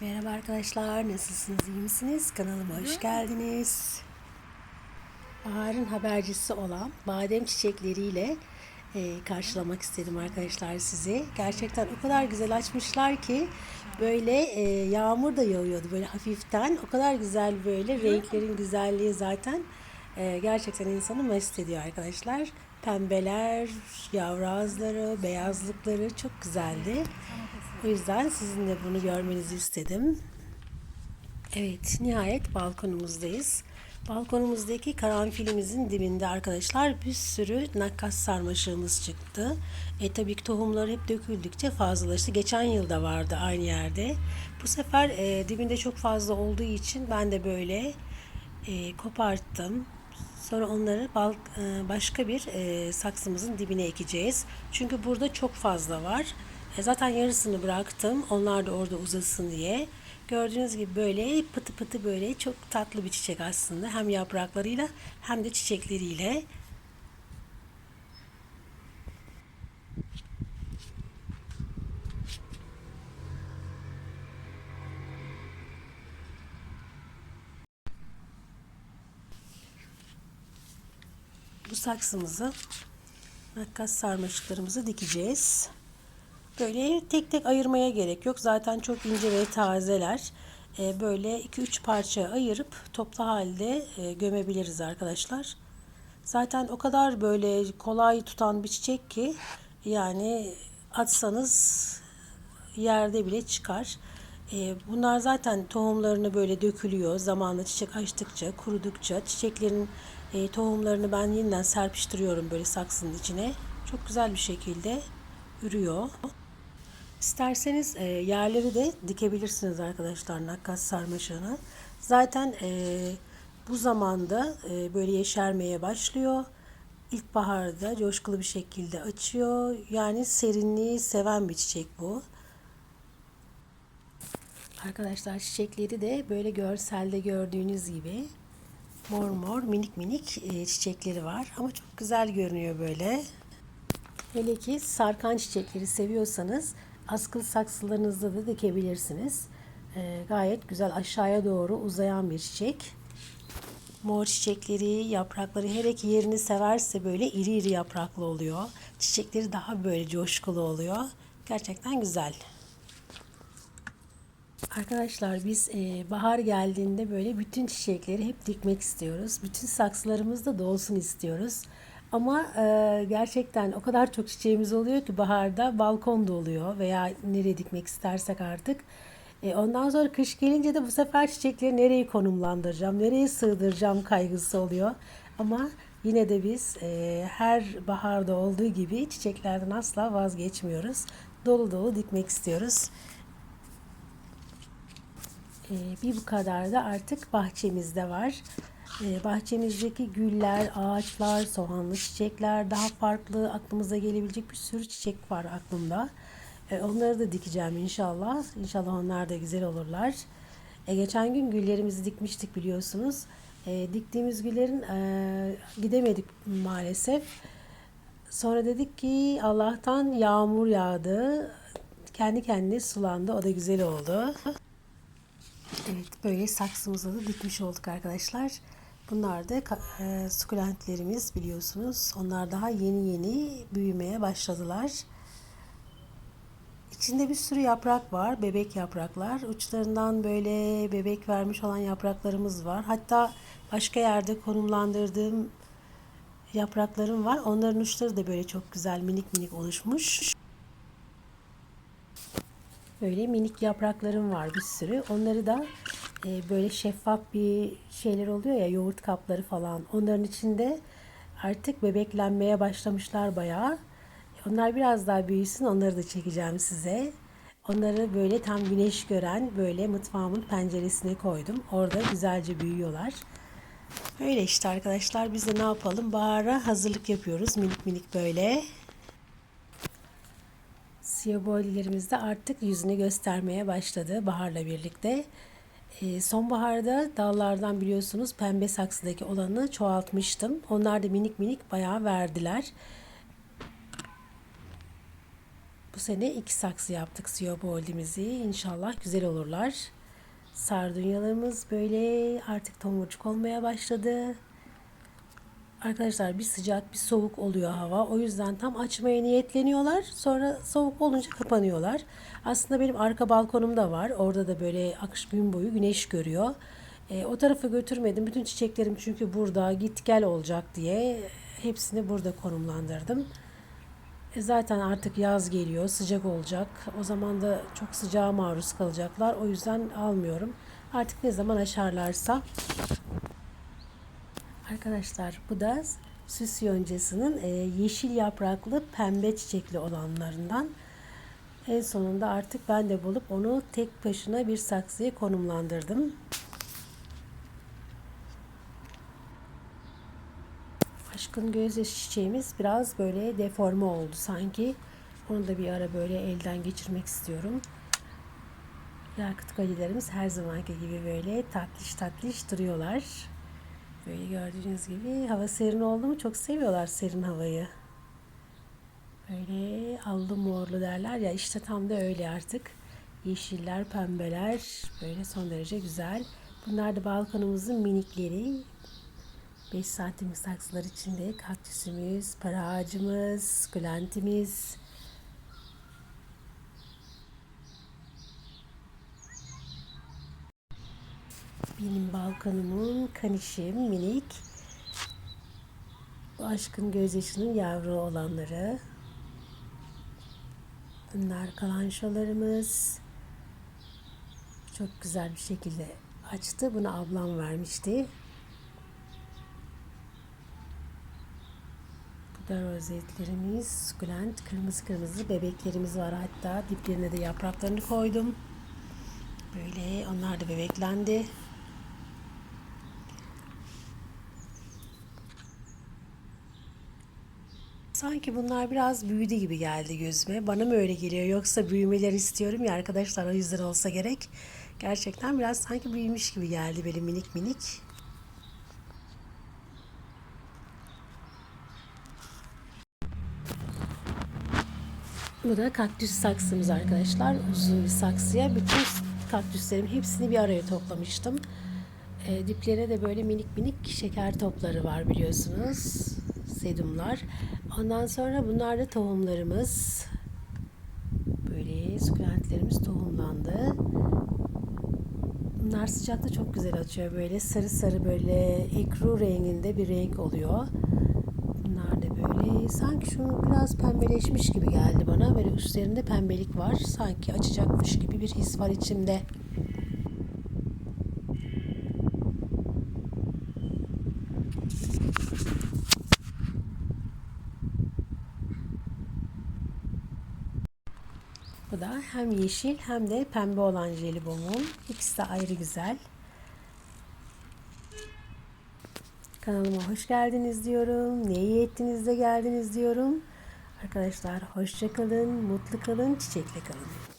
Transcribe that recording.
Merhaba arkadaşlar, nasılsınız, iyi misiniz? Kanalıma hoş geldiniz. Baharın habercisi olan badem çiçekleriyle e, karşılamak istedim arkadaşlar sizi. Gerçekten o kadar güzel açmışlar ki böyle e, yağmur da yağıyordu böyle hafiften. O kadar güzel böyle renklerin güzelliği zaten e, gerçekten insanı mest ediyor arkadaşlar. Pembeler, yavru ağızları, beyazlıkları çok güzeldi. O yüzden sizin de bunu görmenizi istedim. Evet, nihayet balkonumuzdayız. Balkonumuzdaki karanfilimizin dibinde arkadaşlar bir sürü nakkas sarmaşığımız çıktı. E tabii ki tohumlar hep döküldükçe fazlalaştı. Geçen yıl da vardı aynı yerde. Bu sefer e, dibinde çok fazla olduğu için ben de böyle e, koparttım. Sonra onları bal, e, başka bir e, saksımızın dibine ekeceğiz. Çünkü burada çok fazla var. E, zaten yarısını bıraktım. Onlar da orada uzasın diye. Gördüğünüz gibi böyle pıtı pıtı böyle çok tatlı bir çiçek aslında. Hem yapraklarıyla hem de çiçekleriyle. Bu saksımızı nakkas sarmaşıklarımızı dikeceğiz. Böyle tek tek ayırmaya gerek yok. Zaten çok ince ve tazeler. Ee, böyle 2-3 parça ayırıp toplu halde e, gömebiliriz arkadaşlar. Zaten o kadar böyle kolay tutan bir çiçek ki yani atsanız yerde bile çıkar. Ee, bunlar zaten tohumlarını böyle dökülüyor. Zamanla çiçek açtıkça, kurudukça çiçeklerin e, tohumlarını ben yeniden serpiştiriyorum böyle saksının içine. Çok güzel bir şekilde ürüyor. İsterseniz e, yerleri de dikebilirsiniz arkadaşlar nakkas sarmaşığını. Zaten e, bu zamanda e, böyle yeşermeye başlıyor. İlkbaharda coşkulu bir şekilde açıyor. Yani serinliği seven bir çiçek bu. Arkadaşlar çiçekleri de böyle görselde gördüğünüz gibi mor mor minik minik e, çiçekleri var. Ama çok güzel görünüyor böyle. Hele ki sarkan çiçekleri seviyorsanız askılı saksılarınızda da dikebilirsiniz. E, gayet güzel aşağıya doğru uzayan bir çiçek. Mor çiçekleri, yaprakları hele ki yerini severse böyle iri iri yapraklı oluyor. Çiçekleri daha böyle coşkulu oluyor. Gerçekten güzel. Arkadaşlar biz e, bahar geldiğinde böyle bütün çiçekleri hep dikmek istiyoruz. Bütün saksılarımız da dolsun istiyoruz. Ama e, gerçekten o kadar çok çiçeğimiz oluyor ki baharda balkonda oluyor veya nereye dikmek istersek artık. E, ondan sonra kış gelince de bu sefer çiçekleri nereye konumlandıracağım, nereye sığdıracağım kaygısı oluyor. Ama yine de biz e, her baharda olduğu gibi çiçeklerden asla vazgeçmiyoruz. Dolu dolu dikmek istiyoruz. E, bir bu kadar da artık bahçemizde var. E, bahçemizdeki güller, ağaçlar, soğanlı çiçekler, daha farklı aklımıza gelebilecek bir sürü çiçek var aklımda. E, onları da dikeceğim inşallah. İnşallah onlar da güzel olurlar. E, geçen gün güllerimizi dikmiştik biliyorsunuz. Diktiğimiz güllerin e, gidemedik maalesef. Sonra dedik ki Allah'tan yağmur yağdı. Kendi kendine sulandı. O da güzel oldu. Evet böyle saksımıza da dikmiş olduk arkadaşlar. Bunlar da e, sukulentlerimiz biliyorsunuz. Onlar daha yeni yeni büyümeye başladılar. İçinde bir sürü yaprak var. Bebek yapraklar. Uçlarından böyle bebek vermiş olan yapraklarımız var. Hatta başka yerde konumlandırdığım yapraklarım var. Onların uçları da böyle çok güzel minik minik oluşmuş. Böyle minik yapraklarım var bir sürü. Onları da e, böyle şeffaf bir şeyler oluyor ya yoğurt kapları falan. Onların içinde artık bebeklenmeye başlamışlar bayağı. Onlar biraz daha büyüsün onları da çekeceğim size. Onları böyle tam güneş gören böyle mutfağımın penceresine koydum. Orada güzelce büyüyorlar. Öyle işte arkadaşlar biz de ne yapalım? Bahara hazırlık yapıyoruz minik minik böyle. Siyobolilerimiz de artık yüzünü göstermeye başladı baharla birlikte. E, sonbaharda dallardan biliyorsunuz pembe saksıdaki olanı çoğaltmıştım. Onlar da minik minik bayağı verdiler. Bu sene iki saksı yaptık siyoboldimizi. İnşallah güzel olurlar. Sardunyalarımız böyle artık tomurcuk olmaya başladı. Arkadaşlar bir sıcak bir soğuk oluyor hava. O yüzden tam açmaya niyetleniyorlar. Sonra soğuk olunca kapanıyorlar. Aslında benim arka balkonum da var. Orada da böyle akış gün boyu güneş görüyor. E, o tarafa götürmedim. Bütün çiçeklerim çünkü burada git gel olacak diye hepsini burada konumlandırdım. E, zaten artık yaz geliyor, sıcak olacak. O zaman da çok sıcağa maruz kalacaklar. O yüzden almıyorum. Artık ne zaman aşarlarsa Arkadaşlar bu da süs yoncasının e, yeşil yapraklı pembe çiçekli olanlarından. En sonunda artık ben de bulup onu tek başına bir saksıya konumlandırdım. Aşkın gözyaşı çiçeğimiz biraz böyle deforme oldu sanki. Onu da bir ara böyle elden geçirmek istiyorum. Yakıt kolilerimiz her zamanki gibi böyle tatlış tatlış duruyorlar. Böyle gördüğünüz gibi hava serin oldu mu çok seviyorlar serin havayı. Böyle allı morlu derler ya işte tam da öyle artık. Yeşiller, pembeler böyle son derece güzel. Bunlar da balkonumuzun minikleri. 5 santim saksılar içinde kaktüsümüz, para ağacımız, gülentimiz, Benim balkonumun kanişim minik. Aşkın gözyaşının yavru olanları. Bunlar kalanşolarımız. Çok güzel bir şekilde açtı. Bunu ablam vermişti. Bu da rozetlerimiz. Sukulent kırmızı kırmızı bebeklerimiz var hatta. Diplerine de yapraklarını koydum. Böyle onlar da bebeklendi. Sanki bunlar biraz büyüdü gibi geldi gözüme. Bana mı öyle geliyor yoksa büyümeleri istiyorum ya arkadaşlar o yüzden olsa gerek. Gerçekten biraz sanki büyümüş gibi geldi böyle minik minik. Bu da kaktüs saksımız arkadaşlar. Uzun bir saksıya bütün kaktüslerim hepsini bir araya toplamıştım. E, diplerine de böyle minik minik şeker topları var biliyorsunuz. Sedumlar. Ondan sonra bunlar da tohumlarımız. Böyle sukulentlerimiz tohumlandı. Bunlar sıcakta çok güzel açıyor. Böyle sarı sarı böyle ekru renginde bir renk oluyor. Bunlar da böyle sanki şu biraz pembeleşmiş gibi geldi bana. Böyle üstlerinde pembelik var. Sanki açacakmış gibi bir his var içimde. Bu da hem yeşil hem de pembe olan jelibonum. İkisi de ayrı güzel. Kanalıma hoş geldiniz diyorum. Ne iyi ettiniz de geldiniz diyorum. Arkadaşlar hoşça kalın, mutlu kalın, çiçekle kalın.